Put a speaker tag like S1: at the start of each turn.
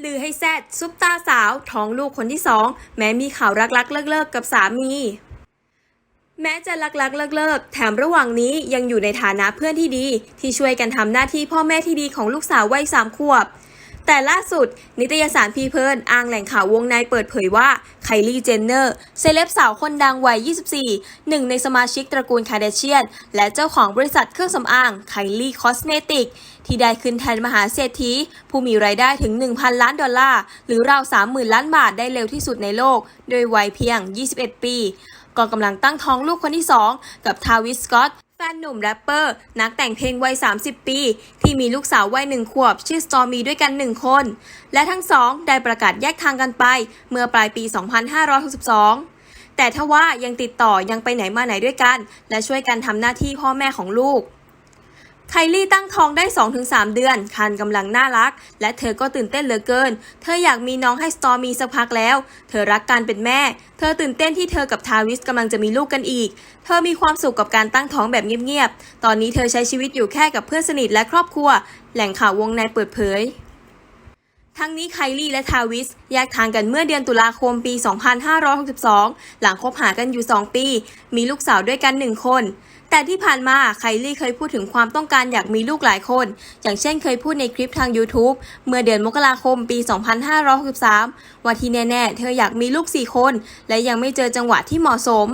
S1: ลือให้แซดซุปตาสาวท้องลูกคนที่สองแม้มีข่าวรักๆเลิกๆกับสามี แม้จะรักๆเลิกๆแถมระหว่างนี้ยังอยู่ในฐานะเพื่อนที่ดี ที่ช่วยกันทำหน้าที่พ่อแม่ที่ดีของลูกสาววัยสามขวบ แต่ล่าสุด นิตยสารพีเพิร์นอ้างแหล่งข่าววงในเปิดเผยว่าไคลี่เจนเนอร์ เซเลบสาวคนดังวัย 24 หนึ่งในสมาชิกตระกูลคาร์เดเชียน และเจ้าของบริษัทเครื่องสำอางไคลี่คอสเมติก ที่ได้ขึ้นแทนมหาเศรษฐี ผู้มีรายได้ถึง 1,000 ล้านดอลลาร์ หรือราว 30,000 ล้านบาทได้เร็วที่สุดในโลก โดยวัยเพียง 21 ปี ก็กำลังตั้งท้องลูกคนที่ 2 กับทาวิสสกอต ฟนหนุ่มแรปเปอร์ นักแต่งเพลงวัย 30 ปี ที่มีลูกสาววัยหนึ่งขวบ ชื่อสตอมีด้วยกันหนึ่งคน และทั้งสองได้ประกาศแยกทางกันไป เมื่อปลายปี 2562 แต่ทว่ายังติดต่อยังไปไหนมาไหนด้วยกัน และช่วยกันทำหน้าที่พ่อแม่ของลูก ไคลี่ตั้งท้องได้ 2-3 เดือน คันกำลังน่ารัก และเธอก็ตื่นเต้นเหลือเกิน เธออยากมีน้องให้สตอมีสักพักแล้ว เธอรักการเป็นแม่ เธอตื่นเต้นที่เธอกับทาวิสกำลังจะมีลูกกันอีก เธอมีความสุขกับการตั้งท้องแบบเงียบๆ ตอนนี้เธอใช้ชีวิตอยู่แค่กับเพื่อนสนิทและครอบครัว แหล่งข่าววงในเปิดเผย ทั้งนี้ไคลี่และทาวิสแยกทางกันเมื่อเดือนตุลาคมปี 2562 หลังคบหากันอยู่ 2 ปี มีลูกสาวด้วยกัน 1 คน แต่ที่ผ่านมาไคลี่เคยพูดถึงความต้องการอยากมีลูกหลายคน อย่างเช่นเคยพูดในคลิปทาง YouTube เมื่อเดือนมกราคมปี 2563 ว่าที่แน่ ๆ เธออยากมีลูก 4 คน และยังไม่เจอจังหวะที่เหมาะสม